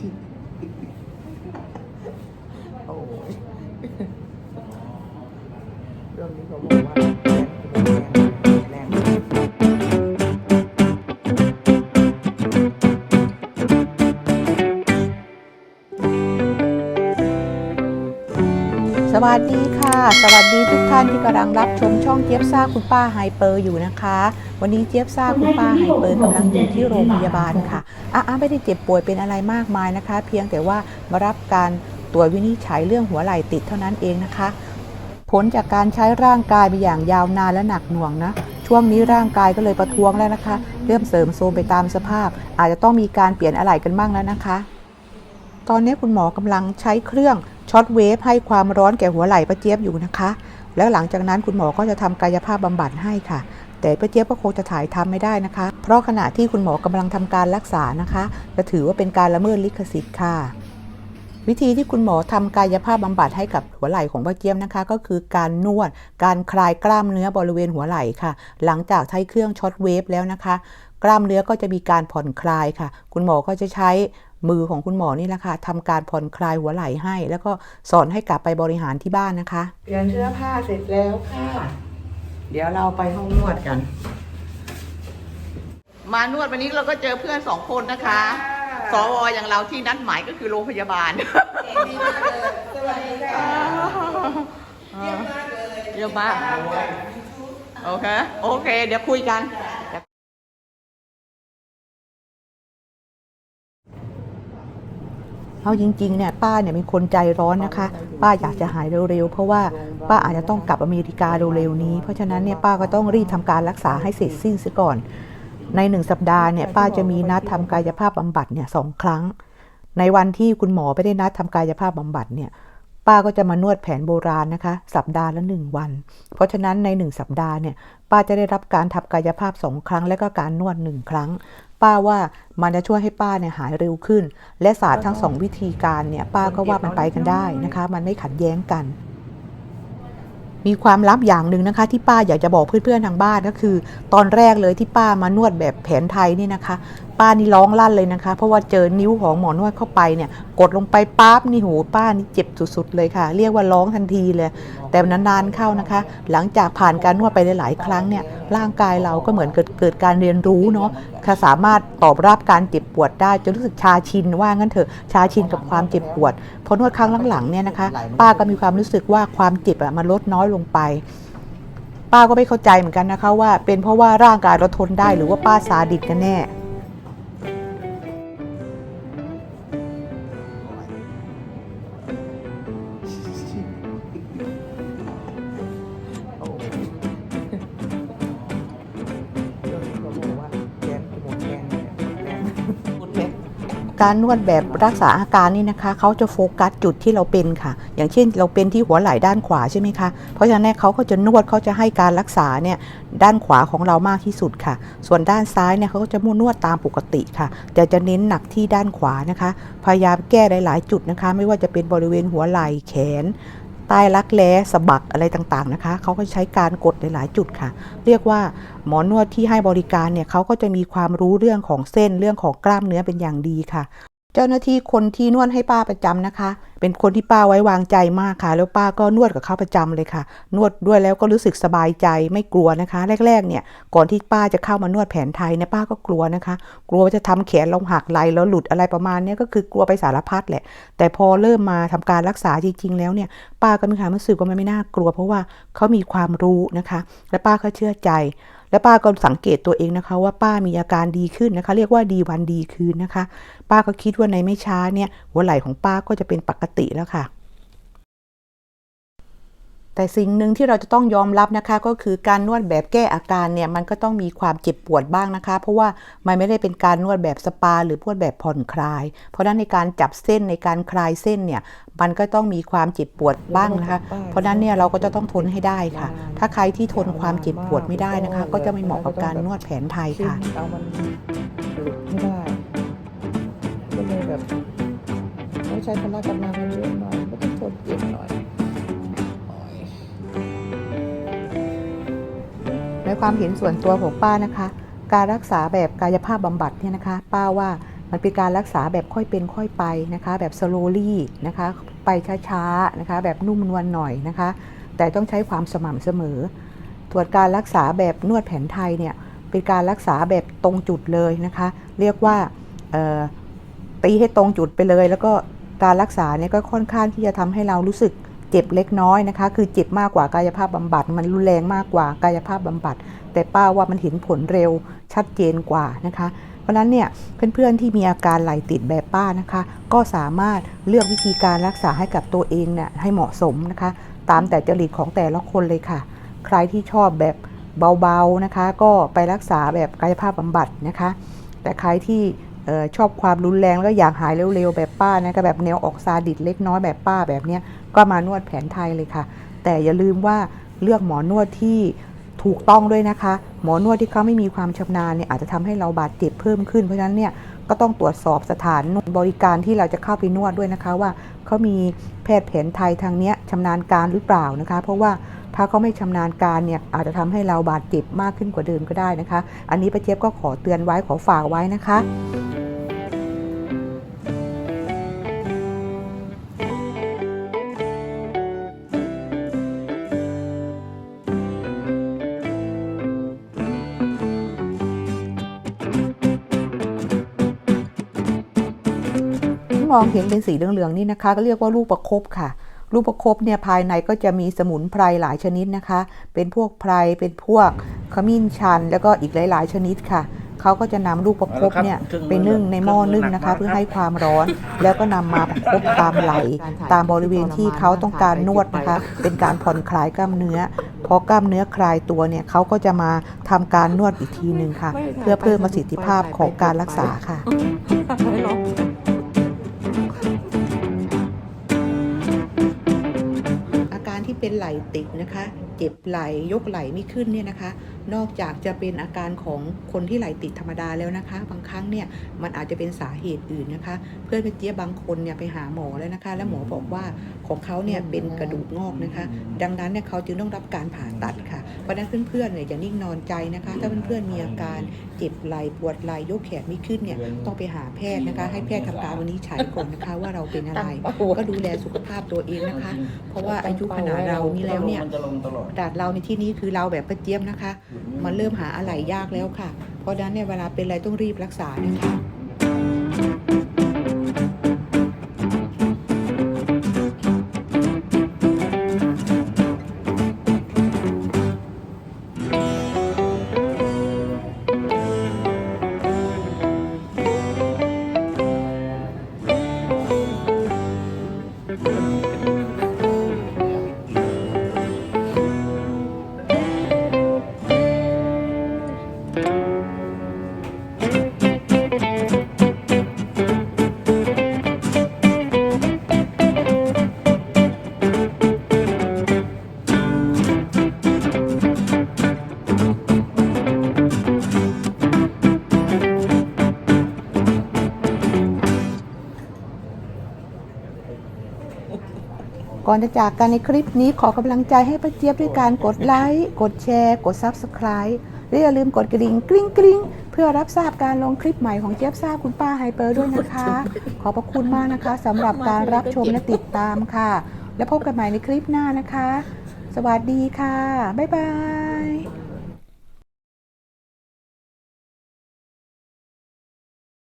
โวัสดีค่ะ สวัสดีทุกท่านที่กำลังรับชมช่องเจี๊ยบซ่าคุณป้าไฮเปอร์อยู่นะคะ วันนี้เจี๊ยบซ่าคุณป้าไฮเปอร์กำลังอยู่ที่โรงพยาบาลค่ะอาอาไม่ได้เจ็บป่วยเป็นอะไรมากมายนะคะ เพียงแต่ว่ามารับการตรวจวินิจฉัยเรื่องหัวไหล่ติดเท่านั้นเองนะคะ ผลจากการใช้ร่างกายไปอย่างยาวนานและหนักหน่วงนะช่วงนี้ร่างกายก็เลยประท้วงแล้วนะคะ เริ่มเสริมโทรมไปตามสภาพ อาจจะต้องมีการเปลี่ยนอะไหล่กันบ้างแล้วนะคะ ตอนนี้คุณหมอกำลังใช้เครื่อง ช็อตเวฟให้ความร้อนแก่หัวไหล่ป้าเจี๊ยบอยู่นะคะ แล้วหลังจากนั้นคุณหมอก็จะทำกายภาพบำบัดให้ค่ะ แต่ป้าเจี๊ยบก็คงจะถ่ายทำไม่ได้นะคะ เพราะขณะที่คุณหมอกำลังทำการรักษานะคะ จะถือว่าเป็นการละเมิดลิขสิทธิ์ค่ะ วิธีที่คุณหมอทำกายภาพบำบัดให้กับหัวไหล่ของป้าเจี๊ยบนะคะ ก็คือการนวด การคลายกล้ามเนื้อบริเวณหัวไหล่ค่ะ หลังจากใช้เครื่องช็อตเวฟแล้วนะคะ กล้ามเนื้อก็จะมีการผ่อนคลายค่ะ คุณหมอก็จะใช้ มือของคุณหมอนี่แหละค่ะทำการผ่อนคลายหัวไหล่ให้ แล้วก็สอนให้กลับไปบริหารที่บ้านนะคะ เปลี่ยนเสื้อผ้าเสร็จแล้วค่ะ เดี๋ยวเราไปห้องนวดกัน มานวดวันนี้เราก็เจอเพื่อนสองคนนะคะสวอย่างเราที่นัดหมายก็คือโรงพยาบาลสวัสดีค่ะเยอะมากโอเคโอเค เดี๋ยวคุยกัน เอาจริงๆเนี่ยป้าเนี่ยเป็นคนใจร้อนนะคะ ป้าอยากจะหายเร็วๆเพราะว่าป้าอาจจะต้องกลับอเมริกาเร็วๆนี้ เพราะฉะนั้นเนี่ยป้าก็ต้องรีบทำการรักษาให้เสร็จสิ้นซะก่อน ในหนึ่งสัปดาห์เนี่ยป้าจะมีนัดทำกายภาพบำบัดเนี่ยสองครั้ง ในวันที่คุณหมอไม่ได้นัดทำกายภาพบำบัดเนี่ยป้าก็จะมานวดแผนโบราณนะคะ สัปดาห์ละหนึ่งวัน เพราะฉะนั้นในหนึ่งสัปดาห์เนี่ยป้าจะได้รับการทำกายภาพสองครั้ง และก็การนวดหนึ่งครั้ง ป้าว่ามันจะช่วยให้ป้าเนี่ยหายเร็วขึ้น และศาสตร์ทั้งสองวิธีการเนี่ยป้าก็ว่ามันไปกันได้นะคะ มันไม่ขัดแย้งกัน มีความลับอย่างหนึ่งนะคะ ที่ป้าอยากจะบอกเพื่อนๆทางบ้านก็คือ ตอนแรกเลยที่ป้ามานวดแบบแผนไทยนี่นะคะ ป้านี่ร้องลั่นเลยนะคะ เพราะว่าเจอนิ้วของหมอนวดเข้าไปเนี่ย กดลงไปปั๊บนี่โหป้านี่เจ็บสุดๆเลยค่ะ เรียกว่าร้องทันทีเลย แต่นานๆเข้านะคะ หลังจากผ่านการนวดไปหลายๆครั้งเนี่ยร่างกายเราก็เหมือนเกิดเกิดการเรียนรู้เนาะค่ะสามารถตอบรับการเจ็บปวดได้จนรู้สึกชาชินว่างั้นเถอะชาชินกับความเจ็บปวดพอนวดครั้งหลังๆเนี่ยนะคะ ป้าก็มีความรู้สึกว่าความเจ็บอะมันลดน้อยลงไปป้าก็ไม่เข้าใจเหมือนกันนะคะว่าเป็นเพราะว่าร่างกายเราทนได้หรือว่าป้าซาดิสกันแน่ การนวดแบบรักษาอาการนี่นะคะเขาจะโฟกัสจุดที่เราเป็นค่ะ อย่างเช่น เราเป็นที่หัวไหล่ด้านขวาใช่ไหมคะเพราะฉะนั้นเนยเขาก็จะนวดเขาจะให้การรักษาเนี่ยด้านขวาของเรามากที่สุดค่ะ ส่วนด้านซ้ายเนี่ยเขาก็จะมุ่นวดตามปกติค่ะ แต่จะเน้นหนักที่ด้านขวานะคะ พยายามแก้หลาย ๆ จุดนะคะ ไม่ว่าจะเป็นบริเวณหัวไหล่แขน ใต้รักแร้สะบักอะไรต่างๆนะคะเขาก็ใช้การกดหลายๆจุดค่ะ เรียกว่าหมอนวดที่ให้บริการเนี่ยเขาก็จะมีความรู้เรื่องของเส้นเรื่องของกล้ามเนื้อเป็นอย่างดีค่ะ เจ้าหน้าที่คนที่นวดให้ป้าประจำนะคะ เป็นคนที่ป้าไว้วางใจมากค่ะ แล้วป้าก็นวดกับเขาประจำเลยค่ะ นวดด้วยแล้วก็รู้สึกสบายใจไม่กลัวนะคะ แรกๆเนี่ยก่อนที่ป้าจะเข้ามานวดแผนไทยเนี่ยป้าก็กลัวนะคะ กลัวว่าจะทำแขนเราหักไหลแล้วหลุดอะไรประมาณนี้ก็คือกลัวไปสารพัดแหละ แต่พอเริ่มมาทำการรักษาจริง ๆ แล้วเนี่ยป้าก็มีความรู้สึกว่ามันไม่น่ากลัว เพราะว่าเขามีความรู้นะคะ และป้าก็เชื่อใจ และป้าก็สังเกตตัวเองนะคะ ว่าป้ามีอาการดีขึ้นนะคะ เรียกว่าดีวันดีคืนนะคะ ป้าก็คิดว่าในไม่ช้าเนี่ยหัวไหล่ของป้าก็จะเป็นปกติแล้วค่ะ แต่สิ่งหนึ่งที่เราจะต้องยอมรับนะคะ ก็คือการนวดแบบแก้อาการเนี่ยมันก็ต้องมีความเจ็บปวดบ้างนะคะ เพราะว่ามันไม่ได้เป็นการนวดแบบสปา หรือนวดแบบผ่อนคลาย เพราะฉะนั้นในการจับเส้นในการคลายเส้นเนี่ยมันก็ต้องมีความเจ็บปวดบ้างนะคะ เพราะฉะนั้นเนี่ยเราก็จะต้องทนให้ได้ค่ะ ถ้าใครที่ทนความเจ็บปวดไม่ได้นะคะ ก็จะไม่เหมาะกับการนวดแผนไทยค่ะเอามันหลุดไม่ได้ก็เลยแบบต้องใช้พละกำลังเยอะหน่อยก็ต้องทนเจ็บหน่อย ในความเห็นส่วนตัวของป้านะคะ การรักษาแบบกายภาพบำบัดเนี่ยนะคะ ป้าว่ามันเป็นการรักษาแบบค่อยเป็นค่อยไปนะคะ แบบ slowly นะคะ ไปช้าๆนะคะ แบบนุ่มนวลหน่อยนะคะ แต่ต้องใช้ความสม่ำเสมอตรวจการรักษาแบบนวดแผนไทยเนี่ยเป็นการรักษาแบบตรงจุดเลยนะคะ เรียกว่าตีให้ตรงจุดไปเลย แล้วก็การรักษาเนี่ยก็ค่อนข้างที่จะทำให้เรารู้สึก เจ็บเล็กน้อยนะคะ คือเจ็บมากกว่ากายภาพบำบัด มันรุนแรงมากกว่ากายภาพบำบัด แต่ป้าว่ามันเห็นผลเร็วชัดเจนกว่านะคะ เพราะฉะนั้นเนี่ยเพื่อนๆที่มีอาการไหลติดแบบป้านะคะ ก็สามารถเลือกวิธีการรักษาให้กับตัวเองเนี่ยให้เหมาะสมนะคะ ตามแต่จริตของแต่ละคนเลยค่ะ ใครที่ชอบแบบเบาๆนะคะ ก็ไปรักษาแบบกายภาพบำบัดนะคะ แต่ใครที่ชอบความรุนแรงแล้วก็อยากหายเร็วๆแบบป้านะก็แบบแนวออกซาดิสเล็กน้อยแบบป้าแบบเนี้ย ก็มานวดแผนไทยเลยค่ะ แต่อย่าลืมว่าเลือกหมอนวดที่ถูกต้องด้วยนะคะ หมอนวดที่เขาไม่มีความชำนาญเนี่ยอาจจะทำให้เราบาดเจ็บเพิ่มขึ้นเพราะฉะนั้นเนี่ยก็ต้องตรวจสอบสถานบริการที่เราจะเข้าไปนวดด้วยนะคะว่าเขามีแพทย์แผนไทยทางเนี้ยชำนาญการหรือเปล่านะคะ เพราะว่าถ้าเขาไม่ชำนาญการเนี่ยอาจจะทำให้เราบาดเจ็บมากขึ้นกว่าเดิมก็ได้นะคะ อันนี้ป้าเจี๊ยบก็ขอเตือนไว้ขอฝากไว้นะคะ มองเห็นเป็นสีเหลืองๆนี่นะคะ ก็เรียกว่าลูกประคบค่ะ ลูกประคบเนี่ยภายในก็จะมีสมุนไพรหลายชนิดนะคะ เป็นพวกไพรเป็นพวกขมิ้นชัน แล้วก็อีกหลาย ๆ ชนิดค่ะเขาก็จะนำลูกประคบเนี่ยไปนึ่งในหม้อนึ่งนะคะ เพื่อให้ความร้อน แล้วก็นำมาประคบตามไหล ตามบริเวณที่เขาต้องการนวดนะคะ เป็นการผ่อนคลายกล้ามเนื้อพอกล้ามเนื้อคลายตัวเนี่ยเขาก็จะมาทำการนวดอีกทีหนึ่งค่ะ เพื่อเพิ่มประสิทธิภาพของการรักษาค่ะ เป็นไหลติดนะคะ เจ็บไหล่ยกไหล่ไม่ขึ้นเนี่ยนะคะ นอกจากจะเป็นอาการของคนที่ไหล่ติดธรรมดาแล้วนะคะ บางครั้งเนี่ยมันอาจจะเป็นสาเหตุอื่นนะคะเพื่อนเจี๊ยบบางคนเนี่ยไปหาหมอแล้วนะคะ แล้วหมอบอกว่าของเขาเนี่ยเป็นกระดูกงอกนะคะ ดังนั้นเนี่ยเขาจึงต้องรับการผ่าตัดค่ะเพราะฉะนั้นเพื่อนๆเนี่ยอย่านิ่งนอนใจนะคะ ถ้าเพื่อนๆมีอาการเจ็บไหล่ปวดไหล่ยกแขนไม่ขึ้นเนี่ยต้องไปหาแพทย์นะคะ ให้แพทย์ทำการวินิจฉัยก่อนนะคะ ว่าเราเป็นอะไรก็ดูแลสุขภาพตัวเองนะคะ เพราะว่าอายุขนาดเรานี่แล้วเนี่ยมันจะลงตลอดกระดาษเราในที่นี้คือเราแบบป้าเจี๊ยบนะคะ มันเริ่มหาอะไรยากแล้วค่ะ เพราะฉะนั้นเนี่ยเวลาเป็นอะไรต้องรีบรักษานะคะ ก่อนจะจากกันในคลิปนี้ขอกำลังใจให้ป้าเจี๊ยบด้วยการกดไลค์ กดแชร์ กด Subscribe และอย่าลืมกดกระดิ่งกริ๊งกริ๊งเพื่อรับทราบการลงคลิปใหม่ของเจี๊ยบทราบคุณป้าไฮเปอร์ด้วยนะคะ ขอบพระคุณมากนะคะสำหรับการรับชมและติดตามค่ะ และพบกันใหม่ในคลิปหน้านะคะ สวัสดีค่ะ บ๊ายบาย